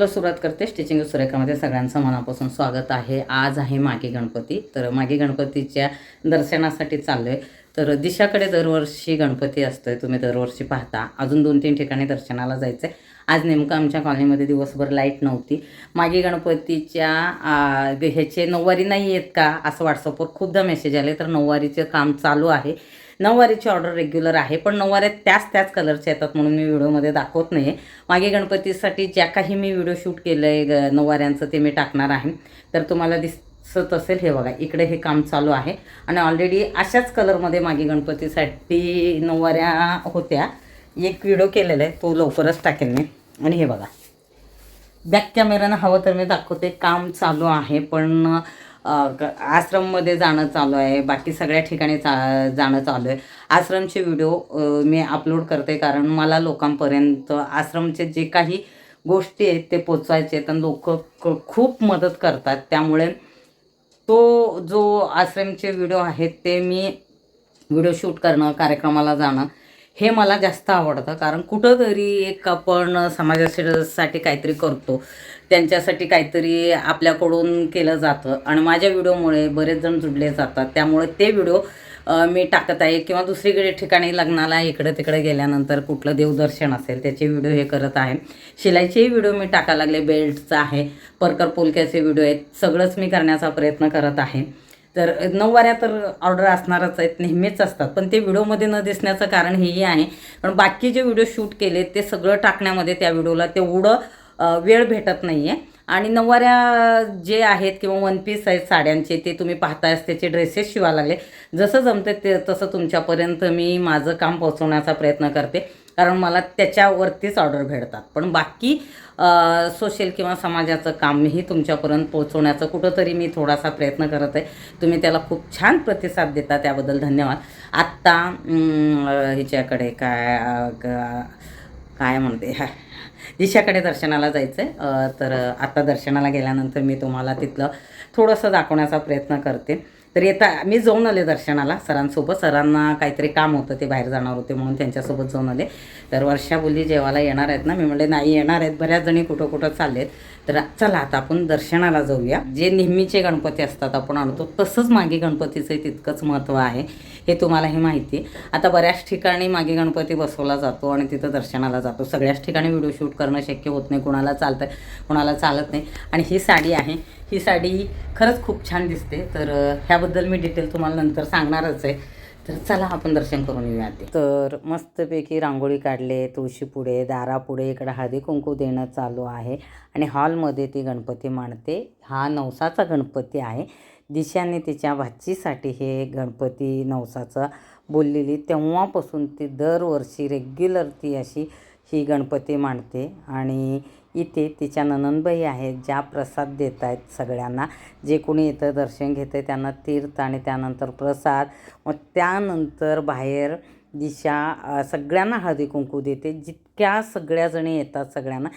चला सुरुवात करते. स्टिचिंग सुरेखामध्ये सगळ्यांचं मनापासून स्वागत आहे. आज आहे मागे गणपती. तर मागे गणपतीच्या दर्शनासाठी चाललो आहे तर दिशाकडे दरवर्षी गणपती असतोय. तुम्ही दरवर्षी पाहता. अजून दोन तीन ठिकाणी दर्शनाला जायचं आहे आज नेमकं आमच्या कॉलनीमध्ये दिवसभर लाइट नव्हती. मागे गणपतीच्या ह्याचे नऊवारी नाही आहेत का? असं व्हॉट्सअपवर खूपदा मेसेज आले. तर नऊवारीचं काम चालू आहे. नऊवारीची ऑर्डर रेग्युलर आहे पण नऊवाऱ्या त्याच त्याच कलरच्या येतात म्हणून मी व्हिडिओमध्ये दाखवत नाही आहे मागे गणपतीसाठी ज्या काही मी व्हिडिओ शूट केलं आहे ग नऊवाऱ्यांचं ते मी टाकणार आहे. तर तुम्हाला दिसत असेल हे बघा इकडे हे काम चालू आहे. आणि ऑलरेडी अशाच कलरमध्ये मागे गणपतीसाठी नऊवाऱ्या होत्या. एक व्हिडिओ केलेला आहे तो लवकरच टाकेल मी. आणि हे बघा. बॅक कॅमेरानं हवं तर मी दाखवते काम चालू आहे पण आश्रममध्ये जाणं चालू आहे. बाकी सगळ्या ठिकाणी चा जाणं चालू आहे. आश्रमचे व्हिडिओ मी अपलोड करते कारण मला लोकांपर्यंत आश्रमचे जे काही गोष्टी आहेत ते पोचवायचे आहेत आणि लोक खूप मदत करतात. त्यामुळे तो जो आश्रमचे व्हिडिओ आहेत ते मी व्हिडिओ शूट करणं कार्यक्रमाला जाणं हे मला जास्त आवडतं कारण कुठंतरी एक आपण समाजासाठी काहीतरी करतो. त्यांच्यासाठी काहीतरी आपल्याकडून केलं जातं. आणि माझ्या व्हिडिओमुळे बरेच जण जुडले जातात. त्यामुळे ते व्हिडिओ मी टाकत आहे किंवा दुसरीकडे ठिकाणी लग्नाला इकडे तिकडे गेल्यानंतर कुठलं देवदर्शन असेल त्याचे व्हिडिओ हे करत आहे. शिलाईचेही व्हिडिओ मी टाकायला लागले बेल्टचा आहे परकर पोलक्याचे व्हिडिओ आहेत. सगळंच मी करण्याचा प्रयत्न करत आहे. तर नऊवाऱ्या तर ऑर्डर असणारच आहेत नेहमीच असतात. पण ते व्हिडिओमध्ये न दिसण्याचं कारण हेही आहे. पण बाकी जे व्हिडिओ शूट केले ते सगळं टाकण्यामध्ये त्या व्हिडिओला तेवढं वेळ भेटत नाही आहे आणि नऊवाऱ्या जे आहेत किंवा वन पीस आहेत साड्यांचे ते तुम्ही पाहतायच त्याचे ड्रेसेस शिवायला लागले. जसं जमते ते तसं तुमच्यापर्यंत मी माझं काम पोहोचवण्याचा प्रयत्न करते. कारण मला त्याच्यावरतीच ऑर्डर भेटतात. पण बाकी सोशल किंवा समाजाचं कामही तुमच्यापर्यंत पोहोचवण्याचं कुठंतरी मी थोडासा प्रयत्न करत आहे. तुम्ही त्याला खूप छान प्रतिसाद देता त्याबद्दल धन्यवाद. आत्ता हिच्याकडे काय काय म्हणते दिशाकडे दर्शनाला जायचं आहे तर आत्ता दर्शनाला गेल्यानंतर मी तुम्हाला तिथलं थोडंसं दाखवण्याचा प्रयत्न करते. तर येता मी जाऊन आले दर्शनाला सरांसोबत. सरांना काहीतरी काम होतं ते बाहेर जाणार होते म्हणून त्यांच्यासोबत जाऊन आले. तर वर्षा बोलली जेवायला येणार आहेत ना? मी म्हणले नाही येणार आहेत. बऱ्याच जणी कुठं कुठं चाललेत. तर चला आता आपण दर्शनाला जाऊया. जे नेहमीचे गणपती असतात आपण आणतो तसंच मागे गणपतीचं तितकंच महत्त्व आहे हे तुम्हाला हे माहिती आहे. आता बऱ्याच ठिकाणी मागे गणपती बसवला जातो आणि तिथं दर्शनाला जातो. सगळ्याच ठिकाणी व्हिडिओ शूट करणं शक्य होत नाही कोणाला चालतं कोणाला चालत नाही. आणि ही साडी आहे ही साडी खरंच खूप छान दिसते. तर ह्याबद्दल मी डिटेल तुम्हाला नंतर सांगणारच आहे. तर चला आपण दर्शन करून येऊया आधी. तर मस्तपैकी रांगोळी काढले तुळशीपुढे दारापुढे इकडे हळदी कुंकू देणं चालू आहे आणि हॉलमध्ये ती गणपती मांडते. हा नवसाचा गणपती आहे. दिशाने तिच्या भाचीसाठी हे गणपती नवसाचं बोललेली तेव्हापासून ती दरवर्षी रेग्युलर ती अशी ही गणपती मांडते आणि इथे तिच्या ननंदबाई आहेत ज्या प्रसाद देत आहेत सगळ्यांना. जे कोणी येतं दर्शन घेतं त्यांना तीर्थ आणि त्यानंतर प्रसाद. मग त्यानंतर बाहेर दिशा सगळ्यांना हळदी कुंकू देते. जितक्या सगळ्याजणी येतात सगळ्यांना.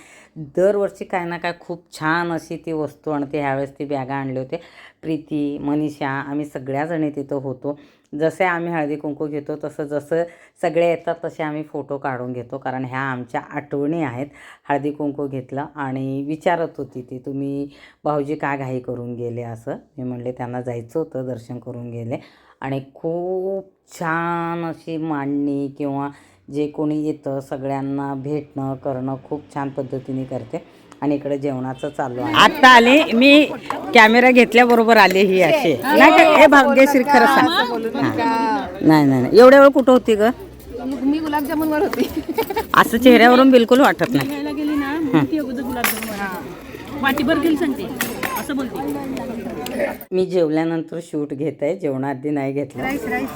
दरवर्षी काय ना काय खूप छान अशी ती वस्तू आणते ह्यावेळेस ती बॅगा आणले होते. प्रीती मनीषा आम्ही सगळ्याजणी तिथं होतो. जसे आम्ही हळदी कुंकू घेतो तसं जसं सगळे येतात तसे आम्ही फोटो काढून घेतो. कारण ह्या आमच्या आठवणी आहेत. हळदी कुंकू घेतलं आणि विचारत होती ती तुम्ही भाऊजी का घाई करून गेले? असं. मी म्हणले त्यांना जायचं होतं दर्शन करून गेले. आणि खूप छान अशी मांडणी किंवा जे कोणी येतं सगळ्यांना भेटणं करणं खूप छान पद्धतीने करते. आणि इकडे जेवणाचं चालू आहे. आता आले मी कॅमेरा घेतल्याबरोबर आले ही अशी. नाही का हे भाग्यश्री खरं सांग. नाही नाही नाही. एवढ्या वेळ कुठं होती ग? मी गुलाबजामुनवर होती. असं चेहऱ्यावरून बिलकुल वाटत नाही. खायला गेली ना मग ती अगोदर गुलाबजामुन वाटीभर गेली सांगते. असं बोलते. मी जेवल्यानंतर शूट घेत आहे जेवणाआधी नाही घेतलं. Rice rice.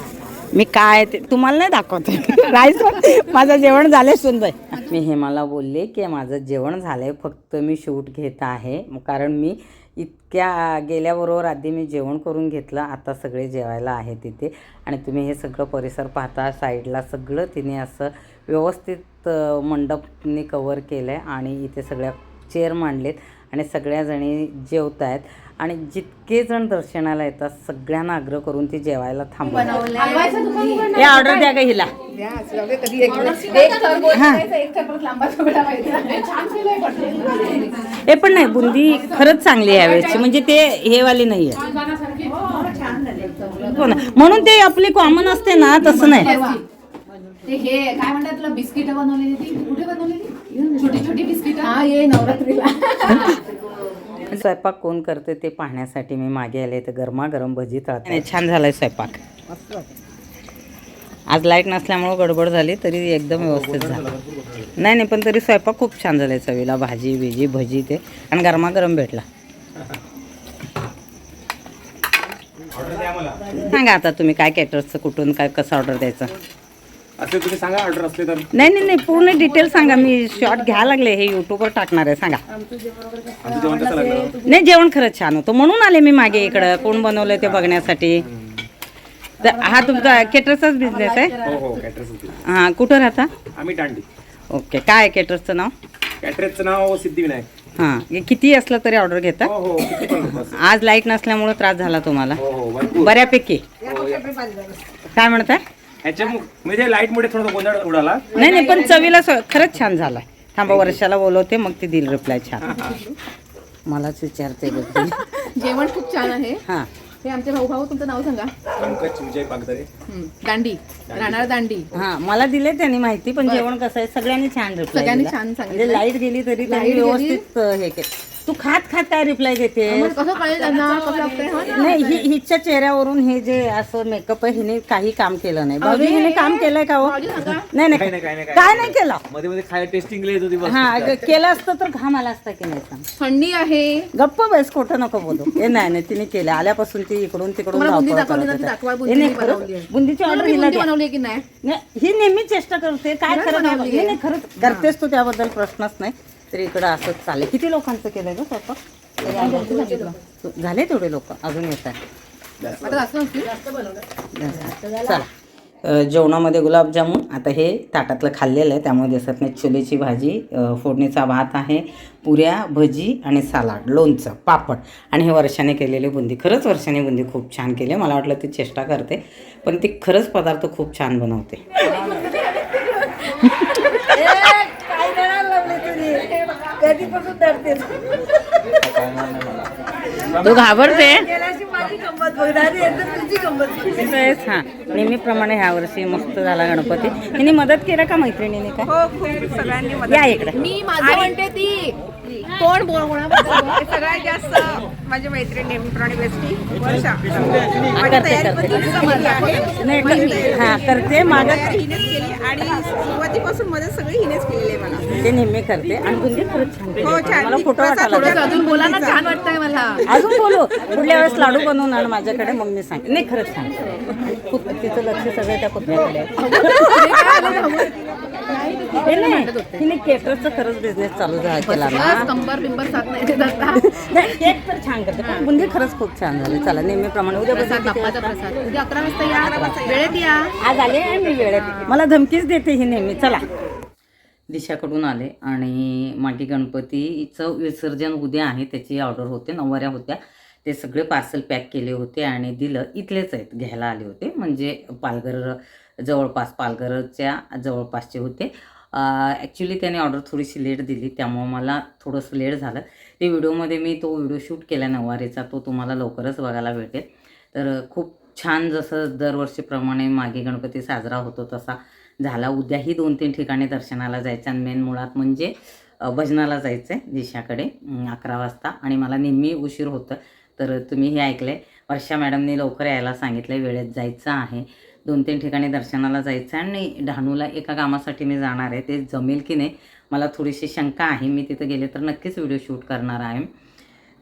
मी काय ते तुम्हाला नाही दाखवते. राईस माझं जेवण झालंय सुंदर. मी हेमाला बोलले की माझं जेवण झालंय फक्त मी शूट घेत आहे. कारण मी इतक्या गेल्याबरोबर आधी मी जेवण करून घेतलं आता सगळे जेवायला आहे तिथे आणि तुम्ही हे सगळं परिसर पाहता साईडला सगळं तिने असं व्यवस्थित मंडपने कवर केलं आहे आणि इथे सगळ्या चेअर मांडलेत आणि सगळ्याजणी जेवत आहेत आणि जितके जण दर्शनाला येतात सगळ्यांना आग्रह करून ती जेवायला थांबवतात. हे ऑर्डर द्या ग हिला. हे. पण नाही बुंदी खरंच चांगली आहे यावेळेसची म्हणजे ते हे वाली नाही आहे हो ना. म्हणून ते आपली कॉमन असते ना तसं नाही. ते हे काय म्हणतात तुला बिस्किट बनवलेली ती? कुठे बनवलेली? छोटी छोटी बिस्किट? हा ये नवरात्रीला. स्वयंपाक कोण करते ते पाहण्यासाठी मी मागे आले तर गरमागरम भजी तळत नाही छान झालाय स्वयंपाक. आज लाइट नसल्यामुळं गडबड झाली तरी एकदम व्यवस्थित झालं. नाही नाही पण तरी स्वयंपाक खूप छान झालाय चवीला. भाजी बिजी भजी ते. आणि गरमागरम भेटला. सांगा आता तुम्ही काय कॅटर्सचं कुठून काय कसं ऑर्डर द्यायचं? असे तुम्ही सांगा ऑर्डर असले तर. नाही नाही नाही पूर्ण डिटेल सांगा. मी शॉर्ट घ्यायला लागले हे युट्यूबवर टाकणार आहे सांगा. आमचं जेवण कसं लागलं? नाही जेवण खरंच छान होतं. म्हणून आले मी मागे इकडं. कोण बनवलं ते बघण्यासाठी. तर हा तुमचा केटरचाच बिझनेस आहे? हो हो कॅटरेस होती हां कुठं राहता? आम्ही दांडी. ओके काय आहे केटरचं नाव? कॅटरेसचं नाव सिद्धिविनायक. हां हे किती असलं तरी ऑर्डर घेता? हो हो किती पण बस. आज लाइट नसल्यामुळे त्रास झाला तुम्हाला. हो हो भरपूर. बऱ्यापैकी. हो, या. काय म्हणताय? ह्याच्या मु- म्हणजे लाइट मुळे थोडा गोंधळ उडाला. नाही नाही पण चवीला खरंच छान झालाय. थांबा वर्षाला बोलवते मग ती दिल रिप्लाय छान. मलाच विचारते बघ. जेवण खूप छान आहे. हां. हे आमचे भाऊ भाऊ तुमचं नाव सांगा. पंकज विजय पागदरे. हम्म, दांडी. राहणार दांडी. हा मला दिले त्यांनी माहिती पण जेवण कसं आहे सगळ्यांनी छान रिप्लाय सगळ्यांनी छान सांगितलं. म्हणजे लाइट गेली तरी त्यांनी Light गेली. व्यवस्थित अं, हे केलं. तू खात खात काय रिप्लाय देते? मग कसं कळेल त्यांना? कसं लागतंय हा ना? नाही हि- हिच्या चेहऱ्यावरून हे जे असं मेकअप आहे हिने काही काम केलं नाही. भाऊजी हिने काम केलंय का हो? नाही नाही. नाही, काही नाही, काय नाही. केलं? मध्ये मध्ये खाय टेस्टिंग येत होती बस. हा केलं असतं तर घाम आला असता की नाही सांग. थंडी आहे. गप्प बस खोटं नको बोलू. हे नाही नाही तिने केलं. आल्यापासून ती इकडून तिकडून तुम्हाला बुंदी धावपळ दाखवली करत ना ती होती. दाखवा हे बुंदी नाही मी खरंच. बनवली आहे. बुंदीची ऑर्डर मी हिला बुंदी द्या. बनवली की नाही? नाही ही नेहमी चेष्टा करते. काय खरं. नाही, खरंच करतेस तू त्याबद्दल प्रश्नच नाही. तर इकडं असंच चालेल किती लोकांचं केलंय ग स्वयंपाक? झाले तेवढे लोक अजून येत आहेत. चला. जेवणामध्ये गुलाबजामुन आता हे ताटातलं खाल्लेलं आहे त्यामुळे दिसत नाही छोलेची भाजी. फोडणीचा भात आहे पुऱ्या भजी आणि सलाड लोणचं पापड. आणि हे वर्षाने केलेली बुंदी. खरंच वर्षाने बुंदी खूप छान केली आहे. मला वाटलं ती चेष्टा करते पण ती खरंच पदार्थ खूप छान बनवते. तू? घाबरते? तेच हां. नेहमीप्रमाणे ह्या वर्षी मस्त झाला गणपती. हिने मदत केलं का मैत्रिणीने का या इकडे. मी माझं म्हणते ती कोण बोल सगळ्यात जास्त माझी मैत्रीण नेहमीप्रमाणे बेस्टी वर्षा. हा, करते करते. नाही हा करते. मागं हिनेच केली आणि सुरुवातीपासून मदत सगळी हिनेच केलेली आहे मला. ते नेहमी करते. आणि बुंदी खरंच छान. हो, छान. मला फोटो वाटायला. अजून बोला ना छान वाटतंय मला. अजून बोलू. पुढल्या वेळेस लाडू बनवून आण माझ्याकडे मग मी सांग नाही खरंच छान खूप तिचं लक्ष सगळं त्या कुत्र्याकडे. हे नाही हिने केटरचा खरंच बिझनेस चालू झाला केला ना. बस कंबर बिंबर साथ नाही देत आता. नाही केक तर छान करते पण बुंदी खरंच खूप छान झाली. चला नेहमीप्रमाणे उद्या प्रसाद बघा किती बाप्पाचा वाजता. प्रसाद. उद्या अकरा वाजता या. वेळेत या. आज आले मी वेळेत. मला धमकीच देते ही नेहमी. चला. दिशाकडून आले आणि मागे गणपतीचं विसर्जन उद्या आहे त्याची ऑर्डर होते नऊवाऱ्या होत्या. ते सगळे पार्सल पॅक केले होते आणि दिलं. इथलेच आहेत घ्यायला आले होते. म्हणजे पालघर जवळपास पालघरच्या जवळपासचे होते. ॲक्च्युली त्याने ऑर्डर थोडीशी लेट दिली त्यामुळं मला थोडंसं लेट झालं. ते व्हिडिओमध्ये मी तो व्हिडिओ शूट केला नऊवारीचा तो तुम्हाला लवकरच बघायला भेटेल. तर खूप छान जसं दरवर्षीप्रमाणे मागे गणपती साजरा होतो तसा झाला. उद्याही दोन तीन ठिकाणी दर्शनाला जायचं आणि मेन मुळात म्हणजे भजनाला जायचं आहे दिशाकडे अकरा वाजता. आणि मला नेहमी उशीर होतं तर तुम्ही हे ऐकलं आहे वर्षा मॅडमनी लवकर यायला सांगितलं आहे वेळेत जायचं आहे. दोन तीन ठिकाणी दर्शनाला जायचं आहे आणि डहाणूला एका कामासाठी मी जाणार आहे. ते जमेल की नाही मला थोडीशी शंका आहे. मी तिथं गेले तर नक्कीच व्हिडिओ शूट करणार आहे.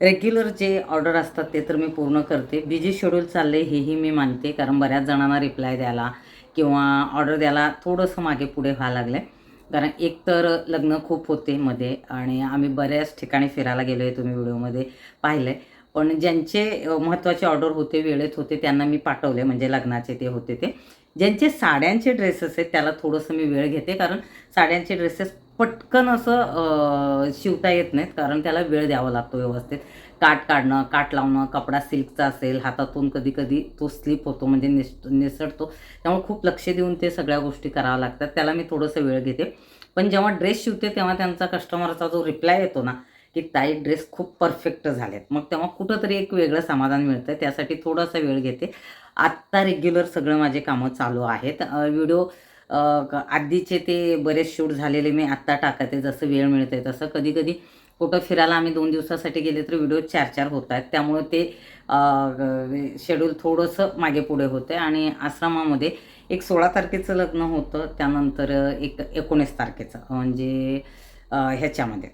रेग्युलर जे ऑर्डर असतात ते तर मी पूर्ण करते. बिझी शेड्यूल चालले हेही मी मानते कारण बऱ्याच जणांना रिप्लाय द्यायला किंवा ऑर्डर द्यायला थोडंसं मागे पुढे व्हायला लागलं आहे कारण एक तर लग्न खूप होते मध्ये आणि आम्ही बऱ्याच ठिकाणी फिरायला गेलो आहे तुम्ही व्हिडिओमध्ये पाहिलं आहे पण ज्यांचे महत्त्वाचे ऑर्डर होते वेळेत होते त्यांना मी पाठवले म्हणजे लग्नाचे ते होते ते. ज्यांचे साड्यांचे ड्रेसेस आहेत त्याला थोडंसं मी वेळ घेते कारण साड्यांचे ड्रेसेस पटकन असं शिवता येत नाहीत कारण त्याला वेळ द्यावा लागतो व्यवस्थित. काट काढणं काट लावणं कपडा सिल्कचा असेल हातातून कधी कधी तो स्लिप होतो म्हणजे निस निसटतो. त्यामुळे खूप लक्ष देऊन ते सगळ्या गोष्टी कराव्या लागतात त्याला मी थोडंसं वेळ घेते. पण जेव्हा ड्रेस शिवते तेव्हा त्यांचा कस्टमरचा जो रिप्लाय येतो ना की ताई ड्रेस खूप परफेक्ट झालेत. मग तेव्हा कुठंतरी एक वेगळं समाधान मिळतं त्यासाठी थोडासा वेळ घेते. आत्ता रेग्युलर सगळं माझे कामं चालू आहेत. व्हिडिओ आधीचे ते बरेच शूट झालेले मी आत्ता टाकते. जसं वेळ मिळते तसं. कधी कधी कुठं फिरायला आम्ही दोन दिवसासाठी गेले तर व्हिडिओ चार चार होत आहेत. त्यामुळे ते शेड्यूल थोडंसं मागे पुढे होतं आणि आश्रमामध्ये एक सोळा तारखेचं लग्न होतं. त्यानंतर एक एकोणीस तारखेचं. म्हणजे ह्याच्यामध्ये.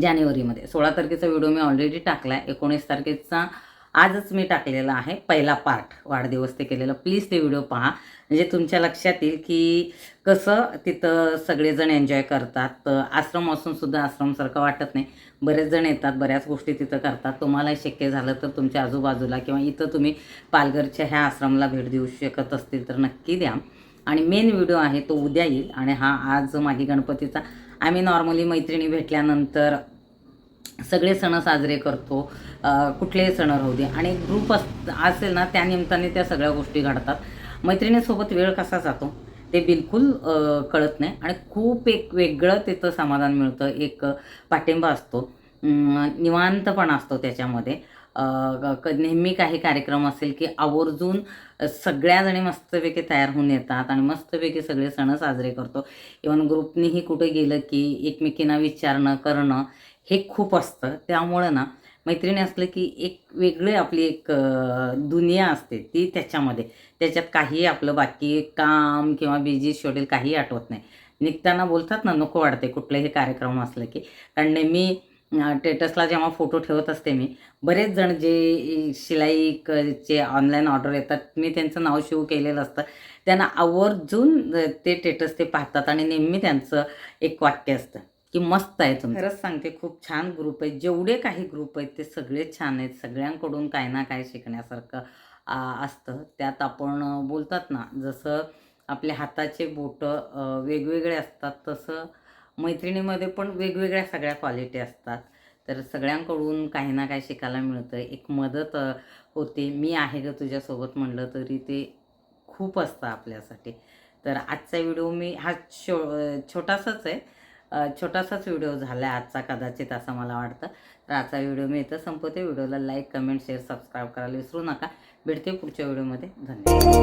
जानेवारीमध्ये. सोळा तारखेचा व्हिडिओ मी ऑलरेडी टाकला आहे एकोणीस तारखेचा आजच मी टाकलेला आहे पहिला पार्ट वाढदिवस ते केलेला. प्लीज ते व्हिडिओ पहा. म्हणजे तुमच्या लक्षात येईल की कसं तिथं सगळेजण एन्जॉय करतात. तर आश्रम असून सुद्धा आश्रमसारखं वाटत नाही. बरेच जण येतात बऱ्याच गोष्टी तिथं करतात. तुम्हाला शक्य झालं तर तुमच्या आजूबाजूला किंवा इथं तुम्ही पालघरच्या ह्या आश्रमला भेट देऊ शकत असतील तर नक्की द्या. आणि मेन व्हिडिओ आहे तो उद्या येईल. आणि हा आज माझी गणपतीचा आम्ही नॉर्मली मैत्रिणी भेटल्यानंतर सगळे सण साजरे करतो. कुठलेही सण राहू दे. आणि ग्रुप अस असेल ना त्या निमित्ताने त्या सगळ्या गोष्टी घडतात. मैत्रिणीसोबत वेळ कसा जातो? ते बिलकुल कळत नाही. आणि खूप एक वेगळं तिथं समाधान मिळतं. एक पाठिंबा असतो. निवांतपणा असतो त्याच्यामध्ये. नेहमी काही कार्यक्रम असेल की आवर्जून सगळ्याजणी मस्तपैकी तयार होऊन येतात आणि मस्तपैकी सगळे सण साजरे करतो. इवन ग्रुपनीही कुठे गेलं की एकमेकींना विचारणं करणं हे खूप असतं. त्यामुळं ना मैत्रिणी असलं की एक वेगळी आपली एक दुनिया असते ती त्याच्यामध्ये. त्याच्यात काही आपलं बाकी काम किंवा बिझी शेड्यूल काही आठवत नाही. निघताना बोलतात ना नको वाटते कुठलंही कार्यक्रम असलं की. कारण नेहमी टेटसला जेव्हा फोटो ठेवत असते मी बरेच जण जे शिलाई क- चे ऑनलाईन ऑर्डर येतात मी त्यांचं नाव शिव केलेलं असतं. त्यांना आवर्जून ते टेटस ते पाहतात आणि नेहमी त्यांचं एक वाक्य असतं की मस्त आहे तुम्ही खरंच सांगते खूप छान ग्रुप आहे. जेवढे काही ग्रुप आहेत ते सगळे छान आहेत. सगळ्यांकडून काय ना काय शिकण्यासारखं असतं. त्यात आपण बोलतात ना जसं आपले हाताचे बोटं वेगवेगळे असतात तसं मैत्रिणीमध्ये पण वेगवेगळ्या सगळ्या क्वालिटी असतात. तर सगळ्यांकडून काही ना काही शिकायला मिळतं एक मदत होते. मी आहे ग तुझ्यासोबत म्हणलं तरी ते खूप असतं आपल्यासाठी. तर आजचा व्हिडिओ मी हा शो छोटासाच आहे. छोटासाच व्हिडिओ झाला आहे आजचा कदाचित असं मला वाटतं. तर आजचा व्हिडिओ मी इथं संपवते. व्हिडिओला लाईक कमेंट शेअर सबस्क्राईब करायला विसरू नका. भेटते पुढच्या व्हिडिओमध्ये. धन्यवाद.